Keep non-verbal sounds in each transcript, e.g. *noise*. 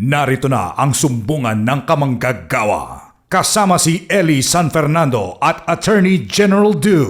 Narito na ang sumbungan ng kamanggagawa. Kasama si Eli San Fernando at Attorney General Du.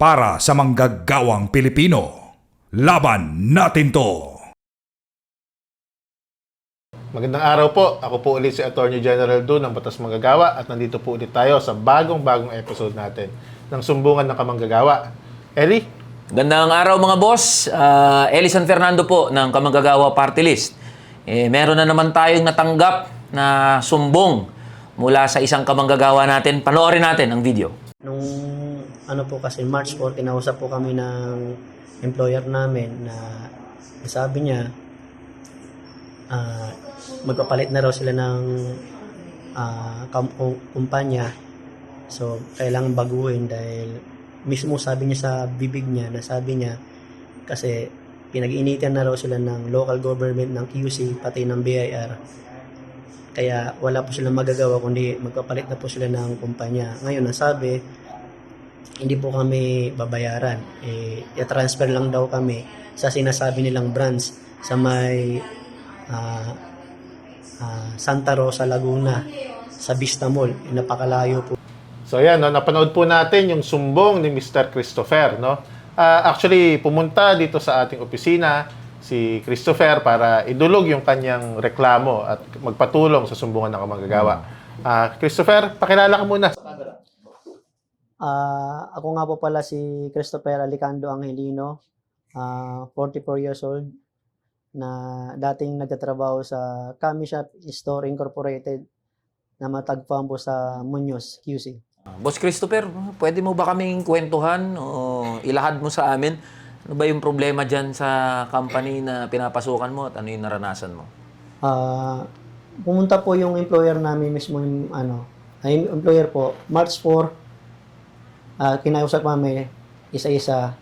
Para sa manggagawang Pilipino. Laban natin to! Magandang araw po. Ako po ulit si Attorney General Du ng Batas Manggagawa at nandito po ulit tayo sa bagong-bagong episode natin ng Sumbungan ng Kamanggagawa. Eli, Gandang araw mga boss. Uh, Eli San Fernando po ng Kamanggagawa Party List. Eh, meron na naman tayong natanggap na sumbong mula sa isang kamanggagawa natin. Panoorin natin ang video. Nung ano po kasi March 4, kinausap po kami ng employer namin na sabi niya ah, magpapalit na raw sila ng kum- kumpanya. So, kailangan baguhin dahil mismo sabi niya sa bibig niya na sabi niya kasi pinag-iinitan na raw sila ng local government ng QC pati ng BIR kaya wala po silang magagawa kundi magpapalit na po sila ng kumpanya. Ngayon, nasabi, hindi po kami babayaran. Eh, i-transfer lang daw kami sa sinasabi nilang branch sa may ah, ah, Santa Rosa, Laguna, sa Vista Mall. Napakalayo po. so yan, no, napanood po natin yung sumbong ni Mr. Christopher. No? Ah, actually, pumunta dito sa ating opisina si Christopher para idulog yung kanyang reklamo at magpatulong sa sumbungan ng kamanggagawa. Ah, Christopher, pakilala ka muna. Ah, ako nga po pala si Christopher Alicando Angelino, ah, 44 years old, na dating nagtatrabaho sa Kami Shop Store Incorporated na matagpuan po sa Muñoz, QC. Boss Christopher, pwede mo ba kaming kwentuhan o ilahad mo sa amin? Ano ba yung problema dyan sa company na pinapasukan mo at ano yung naranasan mo? Ah, pumunta po yung employer namin mismo yung ano, ay yung employer po, March 4, ah kinausap kami isa-isa.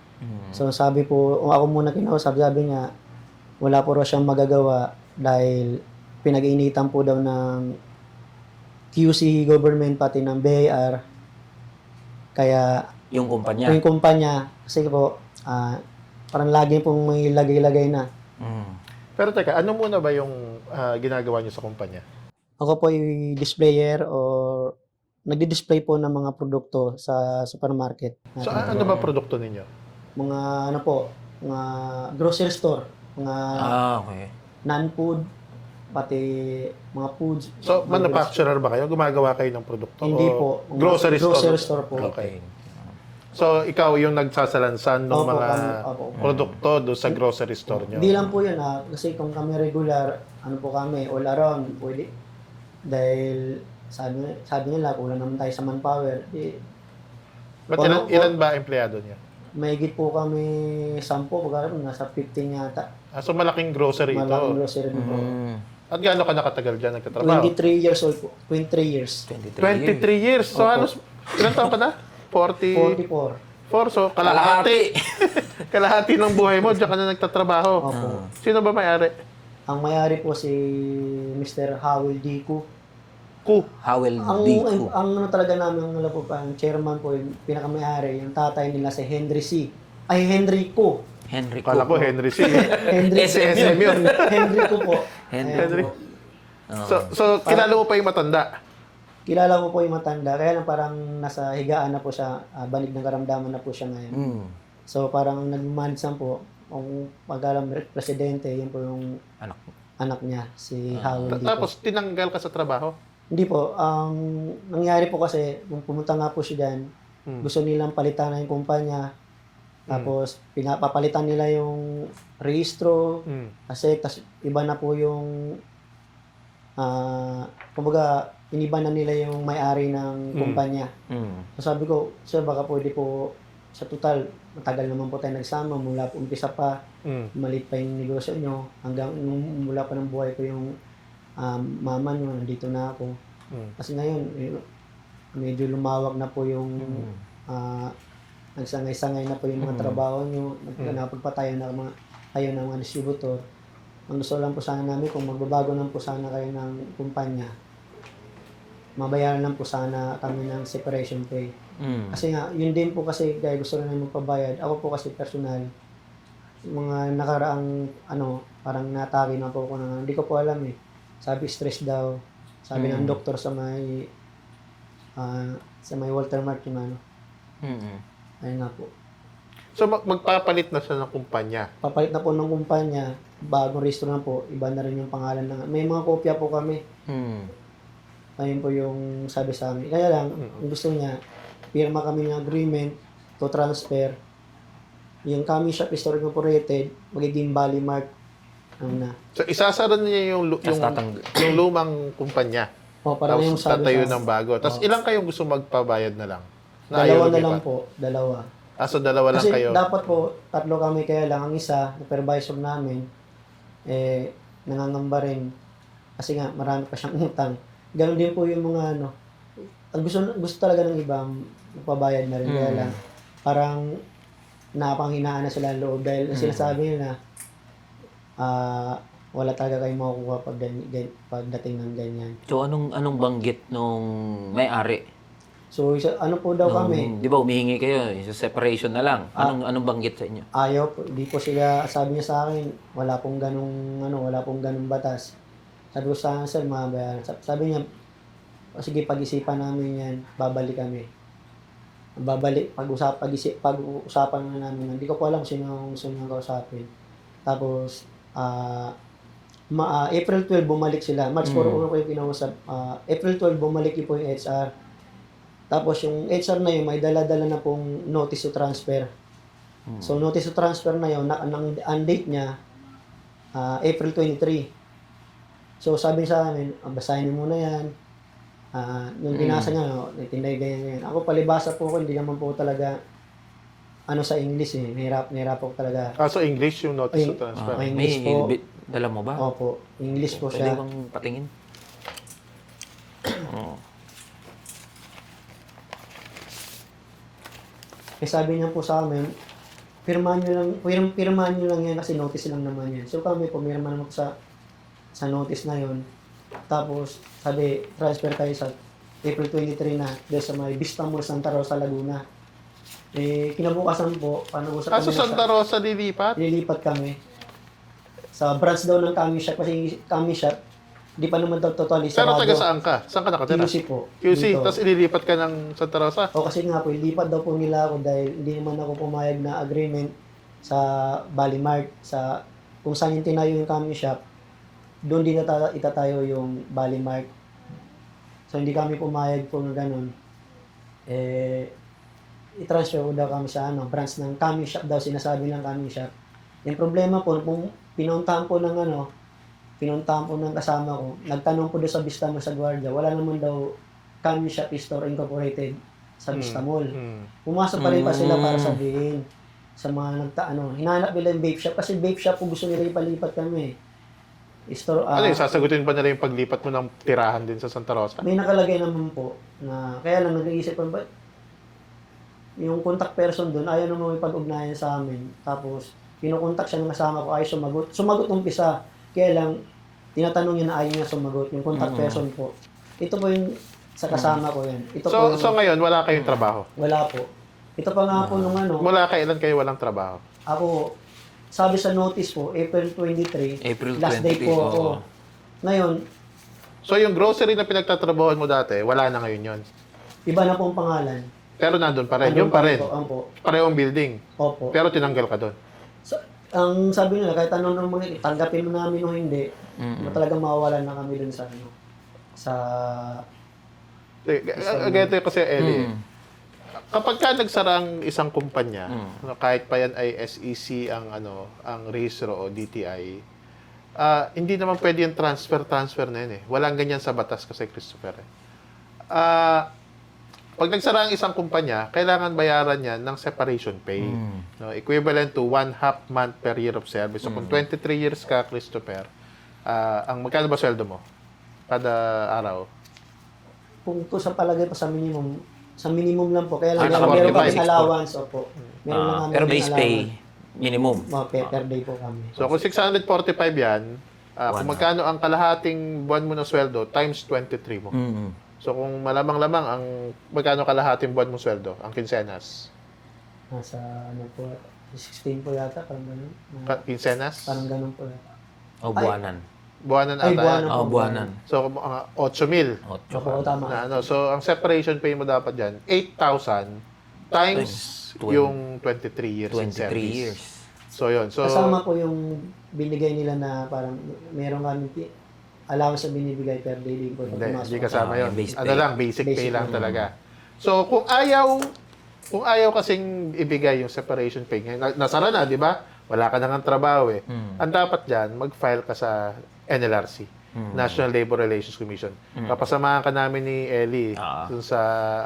So sabi po, ako muna kinausap, sabi niya, wala po raw siyang magagawa dahil pinag-iinitan po daw ng QC government pati ng BIR. Kaya Yung kumpanya. yung kumpanya, kasi po, ah, parang lagi pong may lagay-lagay na. Mm. Pero teka, ano muna ba yung ah, ginagawa niyo sa kumpanya? Ako po ay displayer or nagdi-display po ng mga produkto sa supermarket. So, a- ano ba produkto ninyo? Mga ano po, mga grocery store, mga Ah, okay. non-food, pati mga foods. So, manufacturer ba kayo? Gumagawa kayo ng produkto? Hindi O po. Grocery, grocery store? store po. Okay. So, ikaw yung nagsasalansan ng Opo, mga kami- opo. produkto doon sa grocery store nyo? Hindi lang po yun ha, kasi kung kami regular, ano po kami, all around, pwede. Dahil sabi, sabi nila, kulang naman tayo sa manpower. Ba't Ano- ilan, ilan ba empleyado niya? mahigit po kami 10, pagka nasa 15 yata. Ah, so, malaking grocery Malaking ito. grocery po. Mm. At gaano ka nakatagal dyan nagtatrabaho? 23 years old po. 23 years. 23 years. So, Opo. halos, ilan taon ka na? 44. 44. So, kalahati. *laughs* kalahati ng buhay mo, diyan ka na nagtatrabaho. Opo. Sino ba may-ari? Ang mayari po si Mr. Howell Diku. Ku. Howell Ang, Dico. ang, ang ano talaga namin, ang, po pa, ang chairman po, yung pinakamayari, yung tatay nila si Henry C. Ay, Henry Ko. Henry Kala ko. Henry C. *laughs* Henry SM SM yun. Henry Ko po. Henry. Henry. po. So, so kilala mo pa yung matanda? Kilala ko po yung matanda, kaya lang parang nasa higaan na po siya, ah, banig ng karamdaman na po siya ngayon. Mm. So parang nag-manage lang po, kung pag-alam presidente, yun po yung Anak. anak niya, si Howell Dico. Tapos tinanggal ka sa trabaho? Hindi po. Ang nangyari po kasi, nung pumunta nga po siya dyan, Hmm. gusto nilang palitan na yung kumpanya. Tapos, pinapapalitan nila yung rehistro, Hmm. kasi tas, iba na po yung, ah, kumbaga, iniba na nila yung may-ari ng Mm. kumpanya. Mm. So sabi ko, sir, baka pwede po, sa total, matagal naman po tayo nagsama, mula po umpisa pa, Hmm. maliit pa yung negosyo nyo, hanggang nung mula pa ng buhay ko yung um, mama nyo, nandito na ako. Hmm. Kasi ngayon, eh, medyo lumawak na po yung Mm. ah, nagsangay-sangay na po yung mga Mm. trabaho nyo, Mm. napagpatayo na mga, kayo ng mga distributor. Ang gusto lang po sana namin, kung magbabago lang po sana kayo ng kumpanya, mabayaran lang po sana kami ng separation pay. Mm. Kasi nga, yun din po kasi kaya gusto rin namin magpabayad. Ako po kasi personal, mga nakaraang ano, parang natake na po ako na hindi ko po alam eh. Sabi stress daw. Sabi ng doktor sa may ah, sa may Walter Mark yung ano. Mm-mm. Ayun nga po. So mag- magpapalit na siya ng kumpanya. Papalit na po ng kumpanya, bagong restro na po, iba na rin yung pangalan ng... May mga kopya po kami. Mm. Ayun po yung sabi sa amin. Kaya lang, ang gusto niya, pirma kami ng agreement to transfer. Yung kami shop is incorporated, magiging Bali Mart. Ano na. So isasara niya yung, lu- yung, tatang- yung lumang kumpanya. O, parang Tapos yung sabi tatayo sa- ng bago. Tapos ilang kayong gusto magpabayad na lang? Na Dalawa na lang po, dalawa. Ah, so dalawa lang Kasi kayo. dapat po, tatlo kami kaya lang. Ang isa, supervisor namin, eh, nangangamba rin. Kasi nga, marami pa siyang utang. Ganon din po yung mga ano. Ang gusto, gusto talaga ng iba, magpabayad na rin. Kaya Mm. lang, parang napanghinaan na sila ang loob dahil Mm. sinasabi nila na ah, wala talaga kayong makukuha pag, gan- gan- pagdating ng ganyan. So, anong anong banggit nung may-ari? So, isa, ano po daw kami, Di ba, humihingi kayo, sa separation na lang. Anong anong banggit sa inyo? ayaw po, di po sila, sabi niya sa akin, wala pong ganong, ano, wala pong ganong batas. Sabi ko sa akin, sir, mabayaran. Sa- Sabi niya, "O, sige, pag-isipan namin yan, babalik kami. Babalik, pag-usap, pag-isip, pag-usapan na namin. Hindi ko po alam kung sino ang gusto niyang kausapin. Tapos, ah, ma, ah, April 12, bumalik sila. March 4, Mm. una ko yung kinausap. Ah, April 12, bumalik yung po yung HR. Tapos yung HR na yun, may dala-dala na pong notice to transfer. So notice to transfer na yun, na, ang, ang date niya, ah, April 23. So sabi sa amin, ah, basahin niyo muna yan. Ah, nung binasa niya, no, tinday ganyan ganyan. Ako palibasa po ko, hindi naman po talaga ano sa English eh. Nahirap, nahirap po talaga. Ah, so English yung notice Ay, to transfer. may English po. bi- dala mo ba? Opo, English po Pwede siya. bang patingin? Oo. *clears throat* Eh sabi niya po sa amin, pirmahan niyo lang, pirm, pirmahan niyo lang yan kasi notice lang naman yan. So kami, pumirma naman po sa sa notice na yon. Tapos, sabi, transfer kayo sa April 23 na doon sa may Vista Mall Santa Rosa, Laguna. Eh, kinabukasan po, paano usap Ah, so Santa Rosa lilipat? Lilipat kami sa branch daw ng kami shop kasi kami shop di pa naman daw totally Pero sarado. taga saan ka? Saan ka nakatira? QC po. QC, dito. tapos ililipat ka ng Santa Rosa? O kasi nga po, ilipat daw po nila ako dahil hindi naman ako pumayag na agreement sa Balimart, sa kung saan yung tinayo yung kami shop, doon din nata- itatayo yung Balimart. So hindi kami pumayag po na ganun. Eh, i-transfer ko daw kami sa ano, branch ng kami shop daw, sinasabi ng kami shop. Yung problema po, kung pinuntahan po ng ano, pinuntahan po ng kasama ko, nagtanong po doon sa Vista Mall sa Guardia, wala naman daw kami shop store incorporated sa Vista Mall. Hmm. Pumasok pa rin pa sila para Mm. sabihin sa mga nagta ano, hinanap nila yung vape shop kasi vape shop po gusto nila ipalipat kami. Store, ah, Ano yung sasagutin pa nila yung paglipat mo ng tirahan din sa Santa Rosa? may nakalagay naman po na kaya lang nag-iisip pa ba yung contact person doon ayaw naman may pag-ugnayan sa amin. Tapos kinukontak siya ng kasama ko ay sumagot. Sumagot umpisa. Kaya lang tinatanong niya na ayaw niya sumagot yung contact person po. Ito po yung sa kasama ko yan. Ito po So, yung, so ngayon, wala kayong trabaho? wala po. Ito pa nga po nung ano, Mula kailan kayo walang trabaho? Ako, sabi sa notice po, April 23, April last day 23, po oo. ako. Ngayon, So, yung grocery na pinagtatrabahoan mo dati, wala na ngayon yon. iba na pong pangalan. Pero nandun pa rin. Andun Yung pa rin. Po, ang po. Parehong building. Opo. Pero tinanggal ka doon. Ang sabi nila, kahit anong nung mga tanggapin mo namin o hindi, talagang mawawalan na kami dun sa ano, sa Eh, Ganito yung kasi, Ellie. Mm. Kapag ka nagsara ang isang kumpanya, Mm. kahit pa yan ay SEC ang ano, ang rehistro o DTI, ah, hindi naman pwede yung transfer-transfer na yun eh. Walang ganyan sa batas kasi, Christopher. eh. Ah, pag nagsara ang isang kumpanya, kailangan bayaran yan ng separation pay. Mm. No, equivalent to one half month per year of service. So, kung 23 years ka, Christopher, ah, ang magkano ba sweldo mo? Kada araw? kung to sa palagay pa sa minimum, sa minimum lang po. Kaya lang, Ah, meron, meron 45. kami allowance, opo. Meron lang Ah, kami pero base pay, minimum. Mga per, per day po kami. So, kung 645 yan, ah, kung magkano ang kalahating buwan mo ng sweldo, times 23 mo. Mm. So, kung malamang-lamang ang magkano kalahating buwan mong sweldo, ang kinsenas. Nasa, ano po, 16 po yata, parang ganun. Ka- Kinsenas? Parang ganun po yata. O buwanan. Buwanan Ay, ata buwanan. yan. Oh, buwanan. So, mga 8 mil. Ocho. Opo, tama. Na ano, so, ang separation pay mo dapat dyan, 8,000 times Twen- yung 23 years in 23 service. years. So, yun. So, Kasama po yung binigay nila na parang meron kami ti- allowance na binibigay per day din po. pag Hindi, hindi kasama Ah, yun. Ano pay. lang, basic, pay Basic lang pay. talaga. So, kung ayaw, kung ayaw kasing ibigay yung separation pay, ngayon, na- nasara na, di ba? Wala ka nang trabaho eh. Hmm. Ang dapat dyan, mag-file ka sa NLRC, Hmm. National Labor Relations Commission. Papasamahan ka namin ni Ellie Ah. dun sa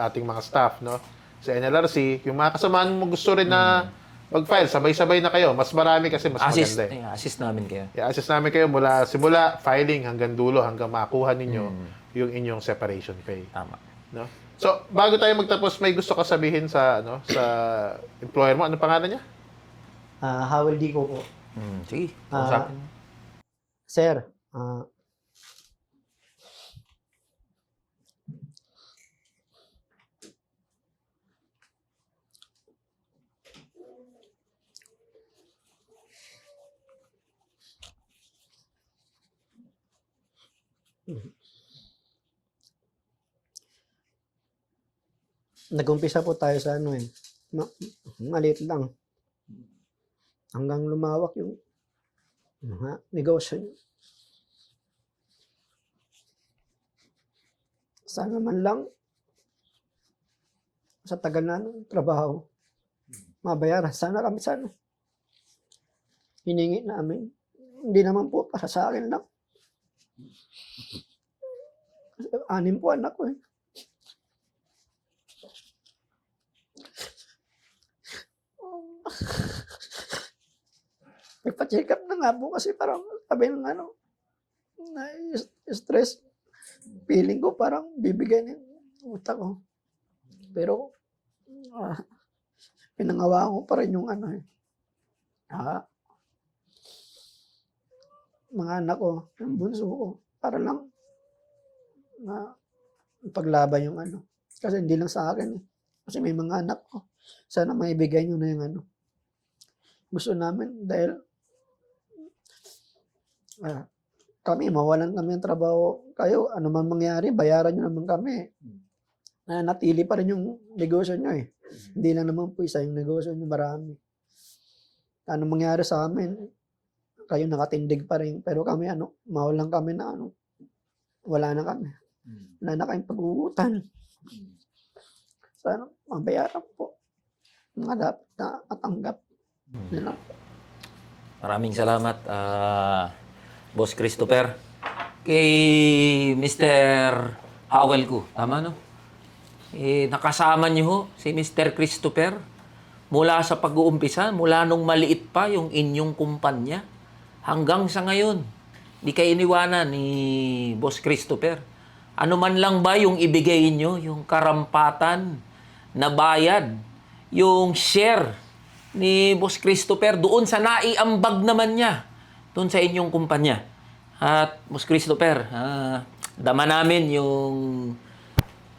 ating mga staff, no? Sa NLRC, yung mga kasamahan mo gusto rin na mag-file, sabay-sabay na kayo. Mas marami kasi mas. Assist, maganda eh. eh, assist namin kayo. I-assist namin kayo mula simula filing hanggang dulo hanggang makuha ninyo Hmm. yung inyong separation pay, Tama. no? So, bago tayo magtapos, may gusto ka sabihin sa ano, sa employer mo. Ano pangalan niya? Ah, Howell Dico po. Hmm, sige, usapin. Sir, ah, Nag-umpisa po tayo sa ano eh. Ma- maliit lang. Hanggang lumawak yung mga negosyo niyo. Sana man lang sa tagal na ng trabaho, mabayaran. Sana kami sana. Hiningi namin. Hindi naman po para sa akin lang. Anim po anak ko eh. Nagpa-check up na nga po kasi parang sabi ng ano, na stress. Feeling ko parang bibigay ng utak ko. Pero, ah, pinangawa ko pa rin yung ano eh. Ah, mga anak ko, yung bunso ko, para lang na paglaban yung ano. Kasi hindi lang sa akin eh. Kasi may mga anak ko. Sana maibigay nyo na yung ano. Gusto namin dahil ah, kami, mawalan kami ng trabaho. Kayo, ano man mangyari, bayaran nyo naman kami. Na natili pa rin yung negosyo nyo eh. Hindi lang naman po isa yung negosyo nyo, marami. Ano mangyari sa amin, kayo nakatindig pa rin. Pero kami, ano, mawalan kami na ano, wala na kami. Wala na kayong pag-uutan. Sana mabayaran po. Mga dapat na matanggap. Yun lang. Maraming salamat, ah, Boss Christopher. Kay Mr. Howell ko. Tama, no? Eh, nakasama niyo ho si Mr. Christopher mula sa pag-uumpisa, mula nung maliit pa yung inyong kumpanya hanggang sa ngayon. Di kayo iniwanan ni Boss Christopher. Ano man lang ba yung ibigay nyo, yung karampatan na bayad, yung share ni Boss Christopher doon sa naiambag naman niya doon sa inyong kumpanya. At Boss Christopher, ah, dama namin yung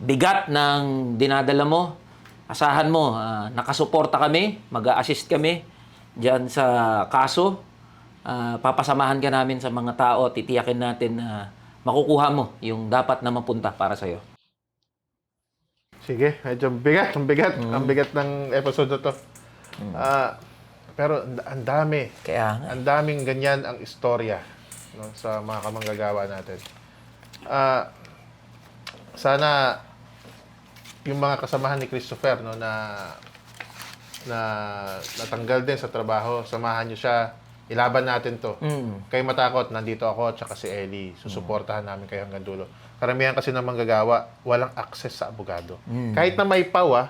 bigat ng dinadala mo. Asahan mo, ah, nakasuporta kami, mag-assist kami diyan sa kaso. Ah, papasamahan ka namin sa mga tao, titiyakin natin na makukuha mo yung dapat na mapunta para sa'yo. Sige, medyo bigat, ang bigat, ang bigat ng episode na to. Ah, pero ang- dami, Kaya nga. ang daming ganyan ang istorya no, sa mga kamanggagawa natin. Ah, sana yung mga kasamahan ni Christopher no na na natanggal din sa trabaho, samahan niyo siya. Ilaban natin to. Mm. Kayo matakot, nandito ako tsaka si Ellie. Susuportahan namin kayo hanggang dulo. Karamihan kasi ng manggagawa, walang access sa abogado. Kahit na may PAW, ah,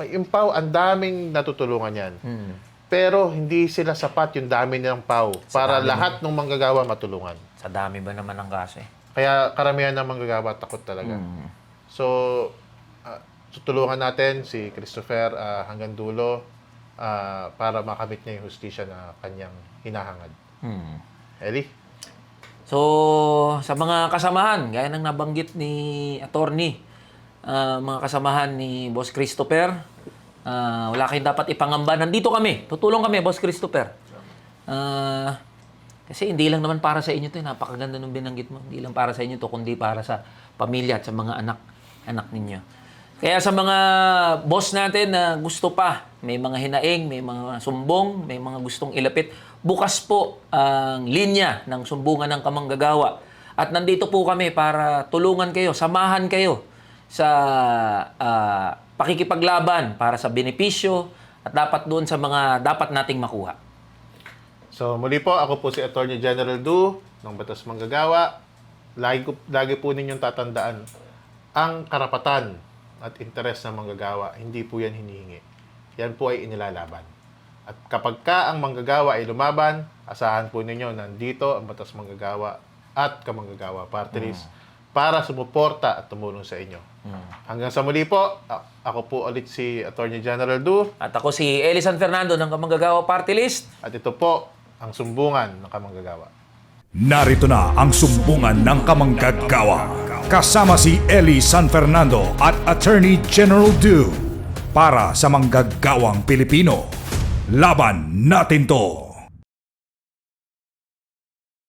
may impaw, ang daming natutulungan yan. Mm. Pero hindi sila sapat yung dami nilang PAW para lahat ng manggagawa matulungan. Sa dami ba naman ang kaso eh? Kaya karamihan ng manggagawa takot talaga. So, ah, tutulungan natin si Christopher ah, hanggang dulo ah, para makamit niya yung hustisya na kanyang hinahangad. Hmm. Ellie? So, sa mga kasamahan, gaya ng nabanggit ni attorney, ah, mga kasamahan ni Boss Christopher, ah, wala kayong dapat ipangamba. Nandito kami. Tutulong kami, Boss Christopher. Ah, Kasi hindi lang naman para sa inyo to, eh. napakaganda nung binanggit mo. Hindi lang para sa inyo to, kundi para sa pamilya at sa mga anak anak ninyo. Kaya sa mga boss natin na gusto pa, may mga hinaing, may mga sumbong, may mga gustong ilapit, bukas po ang linya ng sumbungan ng kamanggagawa. At nandito po kami para tulungan kayo, samahan kayo sa ah, pakikipaglaban para sa benepisyo at dapat doon sa mga dapat nating makuha. So muli po, ako po si Attorney General Du ng Batas Manggagawa. Lagi, lagi po ninyong tatandaan, ang karapatan at interes ng manggagawa, hindi po yan hinihingi. Yan po ay inilalaban. At kapag ka ang manggagawa ay lumaban, asahan po ninyo nandito ang Batas Manggagawa at Kamanggagawa Party List para sumuporta at tumulong sa inyo. Hanggang sa muli po, ako po ulit si Attorney General Du At ako si Eli San Fernando ng Kamanggagawa Party List. at ito po ang sumbungan ng kamanggagawa. Narito na ang sumbungan ng kamanggagawa. Kasama si Eli San Fernando at Attorney General Du. Para sa manggagawang Pilipino. Laban natin to!